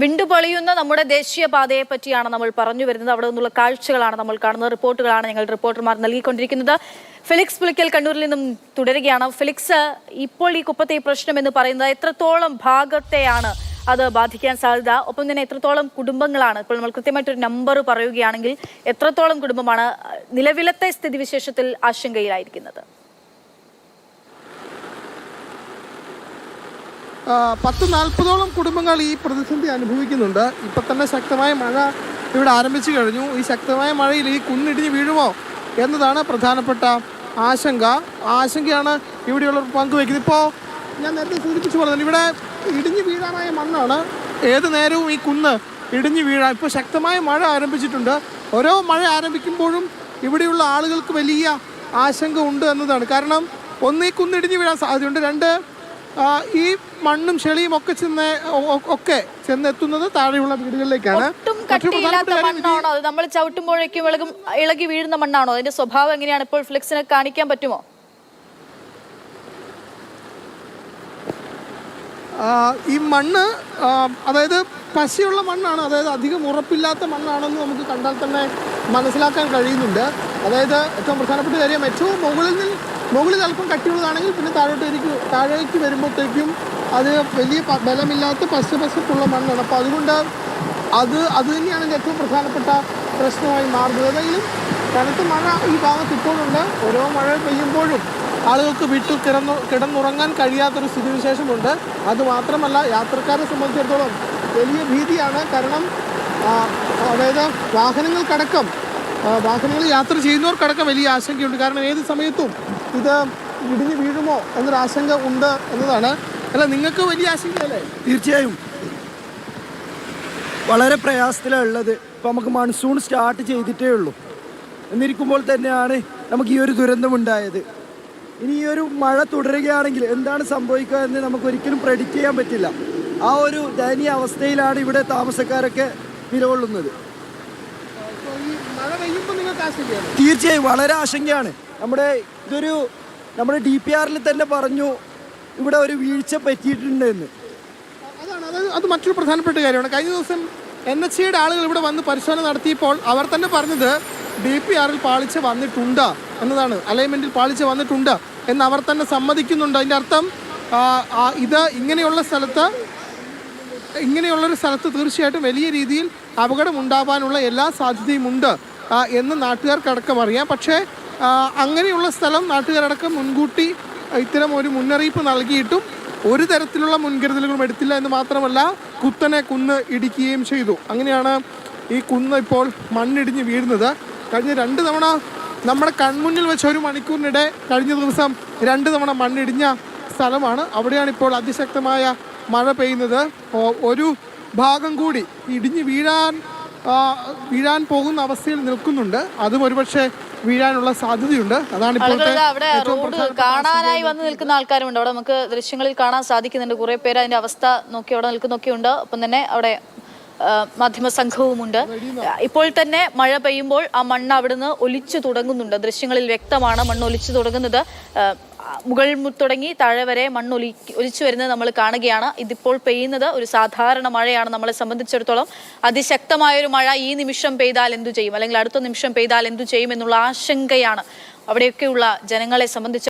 വിണ്ടുപൊളിയുന്ന നമ്മുടെ ദേശീയപാതയെ പറ്റിയാണ് നമ്മൾ പറഞ്ഞു വരുന്നത്. അവിടെ നിന്നുള്ള കാഴ്ചകളാണ് നമ്മൾ കാണുന്നത്. റിപ്പോർട്ടുകളാണ് ഞങ്ങൾ റിപ്പോർട്ടർമാർ നൽകിക്കൊണ്ടിരിക്കുന്നത്. ഫെലിക്സ് പുളിക്കൽ കണ്ണൂരിൽ നിന്നും തുടരുകയാണ്. ഫെലിക്സ് ഇപ്പോൾ ഈ കുപ്പത്തെ പ്രശ്നം എന്ന് പറയുന്നത് എത്രത്തോളം ഭാഗത്തെയാണ് അത് ബാധിക്കാൻ സാധ്യത? ഒപ്പം തന്നെ എത്രത്തോളം കുടുംബങ്ങളാണ്? ഇപ്പോൾ നമ്മൾ കൃത്യമായിട്ടൊരു നമ്പർ പറയുകയാണെങ്കിൽ എത്രത്തോളം കുടുംബമാണ് നിലവിലത്തെ സ്ഥിതിവിശേഷത്തിൽ ആശങ്കയിലായിരിക്കുന്നത്? പത്ത് നാൽപ്പതോളം കുടുംബങ്ങൾ ഈ പ്രതിസന്ധി അനുഭവിക്കുന്നുണ്ട്. ഇപ്പം തന്നെ ശക്തമായ മഴ ഇവിടെ ആരംഭിച്ചു കഴിഞ്ഞു. ഈ ശക്തമായ മഴയിൽ ഈ കുന്നിടിഞ്ഞ് വീഴുമോ എന്നതാണ് പ്രധാനപ്പെട്ട ആശങ്ക. ആശങ്കയാണ് ഇവിടെയുള്ളവർ പങ്കുവയ്ക്കുന്നത്. ഇപ്പോൾ ഞാൻ നേരത്തെ സൂചിപ്പിച്ചു തന്നെ ഇവിടെ ഇടിഞ്ഞു വീഴാനായ മണ്ണാണ്. ഏത് നേരവും ഈ കുന്ന് ഇടിഞ്ഞ് വീഴാൻ ഇപ്പോൾ ശക്തമായ മഴ ആരംഭിച്ചിട്ടുണ്ട്. ഓരോ മഴ ആരംഭിക്കുമ്പോഴും ഇവിടെയുള്ള ആളുകൾക്ക് വലിയ ആശങ്ക ഉണ്ട് എന്നതാണ്. കാരണം ഒന്ന് ഈ കുന്നിടിഞ്ഞ് വീഴാൻ സാധ്യതയുണ്ട്. രണ്ട് ഈ മണ്ണും ചെളിയും ഒക്കെ ചെന്ന് ഒക്കെ ചെന്നെത്തുന്നത് താഴെയുള്ള വീടുകളിലേക്കാണ്. മണ്ണാണോ അത്? നമ്മൾ ചവിട്ടുമ്പോഴേക്കും ഇളകും ഇളകി വീഴുന്ന മണ്ണാണോ? അതിന്റെ സ്വഭാവം എങ്ങനെയാണ് ഇപ്പോൾ ഫ്ലെക്സിനെ കാണിക്കാൻ പറ്റുമോ? ഈ മണ്ണ് അതായത് പശയുള്ള മണ്ണാണ്. അതായത് അധികം ഉറപ്പില്ലാത്ത മണ്ണാണെന്ന് നമുക്ക് കണ്ടാൽ തന്നെ മനസ്സിലാക്കാൻ കഴിയുന്നുണ്ട്. അതായത് ഏറ്റവും പ്രധാനപ്പെട്ട കാര്യം ഏറ്റവും മുകളിൽ നിന്ന് മുകളിൽ അല്പം കട്ടിയുള്ളതാണെങ്കിൽ പിന്നെ താഴോട്ടേക്ക് താഴേക്ക് വരുമ്പോഴത്തേക്കും അത് വലിയ ബലമില്ലാത്ത പശ പശപ്പുള്ള മണ്ണാണ്. അപ്പോൾ അതുകൊണ്ട് അത് അത് തന്നെയാണ് എന്റെ ഏറ്റവും പ്രധാനപ്പെട്ട പ്രശ്നമായി മാറുന്നത്. ഏതെങ്കിലും കനത്ത മഴ ഈ ഭാഗത്ത് ഇപ്പോഴുണ്ട്. ഓരോ മഴ പെയ്യുമ്പോഴും ആളുകൾക്ക് വിട്ടു കിടന്നു കിടന്നുറങ്ങാൻ കഴിയാത്തൊരു സ്ഥിതിവിശേഷമുണ്ട്. അതുമാത്രമല്ല യാത്രക്കാരെ സംബന്ധിച്ചിടത്തോളം വലിയ ഭീതിയാണ്. കാരണം അതായത് വാഹനങ്ങൾക്കടക്കം വാഹനങ്ങളിൽ യാത്ര ചെയ്യുന്നവർക്കടക്കം വലിയ ആശങ്കയുണ്ട്. കാരണം ഏത് സമയത്തും ഇത് ഇടിഞ്ഞു വീഴുമോ എന്നൊരു ആശങ്ക ഉണ്ട് എന്നതാണ്. അല്ല നിങ്ങൾക്ക് വലിയ ആശങ്കയല്ലേ? തീർച്ചയായും. വളരെ പ്രയാസത്തിലാണ് ഉള്ളത്. ഇപ്പം നമുക്ക് മൺസൂൺ സ്റ്റാർട്ട് ചെയ്തിട്ടേ ഉള്ളൂ. എന്നിരിക്കുമ്പോൾ തന്നെയാണ് നമുക്ക് ഈ ഒരു ദുരന്തമുണ്ടായത് ഇനി ഈ ഒരു മഴ തുടരുകയാണെങ്കിൽ എന്താണ് സംഭവിക്കുക എന്ന് നമുക്ക് ഒരിക്കലും പ്രെഡിക്റ്റ് ചെയ്യാൻ പറ്റില്ല. ആ ഒരു ദയനീയ അവസ്ഥയിലാണ് ഇവിടെ താമസക്കാരൊക്കെ നിലകൊള്ളുന്നത് അപ്പോൾ ഈ മഴ പെയ്യുമ്പോൾ നിങ്ങൾക്ക് ആശങ്കയാണ് തീർച്ചയായും വളരെ ആശങ്കയാണ്. നമ്മുടെ ഇതൊരു നമ്മുടെ ഡി പി ആറിൽ തന്നെ പറഞ്ഞു ഇവിടെ ഒരു വീഴ്ച പറ്റിയിട്ടുണ്ട് എന്ന് അതാണ് അത് അത് മറ്റൊരു പ്രധാനപ്പെട്ട കാര്യമാണ്. കഴിഞ്ഞ ദിവസം എൻ എച്ച് സിയുടെ ആളുകൾ ഇവിടെ വന്ന് പരിശോധന നടത്തിയപ്പോൾ അവർ തന്നെ പറഞ്ഞത് ഡി പി ആറിൽ പാളിച്ച വന്നിട്ടുണ്ട് എന്നതാണ്. അലൈൻമെന്റിൽ പാളിച്ച വന്നിട്ടുണ്ട് എന്ന് അവർ തന്നെ സമ്മതിക്കുന്നുണ്ട്. അതിന്റെ അർത്ഥം ഇത് ഇങ്ങനെയുള്ള സ്ഥലത്ത് ഇങ്ങനെയുള്ളൊരു സ്ഥലത്ത് തീർച്ചയായിട്ടും വലിയ രീതിയിൽ അപകടം ഉണ്ടാവാനുള്ള എല്ലാ സാധ്യതയും ഉണ്ട്. എന്ന് നാട്ടുകാർക്കടക്കം അറിയാം. പക്ഷേ അങ്ങനെയുള്ള സ്ഥലം നാട്ടുകാരടക്കം മുൻകൂട്ടി ഇത്തരം ഒരു മുന്നറിയിപ്പ് നൽകിയിട്ടും ഒരു തരത്തിലുള്ള മുൻകരുതലുകളും എടുത്തില്ല എന്ന് മാത്രമല്ല കുത്തനെ കുന്ന് ഇടിക്കുകയും ചെയ്തു. അങ്ങനെയാണ് ഈ കുന്ന് ഇപ്പോൾ മണ്ണിടിഞ്ഞ് വീഴുന്നത്. കഴിഞ്ഞ രണ്ട് തവണ നമ്മുടെ കൺമുന്നിൽ വെച്ച ഒരു മണിക്കൂറിനിടെ കഴിഞ്ഞ ദിവസം രണ്ട് തവണ മണ്ണിടിഞ്ഞ സ്ഥലമാണ്. അവിടെയാണ് ഇപ്പോൾ അതിശക്തമായ മഴ പെയ്യുന്നത്. ഒരു ഭാഗം കൂടി ഇടിഞ്ഞ് വീഴാൻ വീഴാൻ പോകുന്ന അവസ്ഥയിൽ നിൽക്കുന്നുണ്ട്. അതും ഒരുപക്ഷെ വീഴാനുള്ള സാധ്യതയുണ്ട്. അതാണ് അവിടെ റോഡ് കാണാനായി വന്ന് നിൽക്കുന്ന ആൾക്കാരുണ്ട് അവിടെ നമുക്ക് ദൃശ്യങ്ങളിൽ കാണാൻ സാധിക്കുന്നുണ്ട്. കുറെ പേര് അതിന്റെ അവസ്ഥ നോക്കി അവിടെ നിൽക്കുന്നൊക്കെ ഉണ്ട് ഒപ്പം തന്നെ അവിടെ മാധ്യമ സംഘവുമുണ്ട്. ഇപ്പോൾ തന്നെ മഴ പെയ്യുമ്പോൾ ആ മണ്ണ് അവിടുന്ന് ഒലിച്ചു തുടങ്ങുന്നുണ്ട്. ദൃശ്യങ്ങളിൽ വ്യക്തമാണ് മണ്ണ് ഒലിച്ചു തുടങ്ങുന്നത്. മുകൾ തുടങ്ങി താഴെ വരെ മണ്ണ് ഒലി ഒലിച്ചു വരുന്നത് നമ്മൾ കാണുകയാണ്. ഇതിപ്പോൾ പെയ്യുന്നത് ഒരു സാധാരണ മഴയാണ് നമ്മളെ സംബന്ധിച്ചിടത്തോളം. അതിശക്തമായ ഒരു മഴ ഈ നിമിഷം പെയ്താൽ എന്തു ചെയ്യും? അല്ലെങ്കിൽ അടുത്ത നിമിഷം പെയ്താൽ എന്തു ചെയ്യും എന്നുള്ള ആശങ്കയാണ് അവിടെയൊക്കെയുള്ള ജനങ്ങളെ സംബന്ധിച്ച്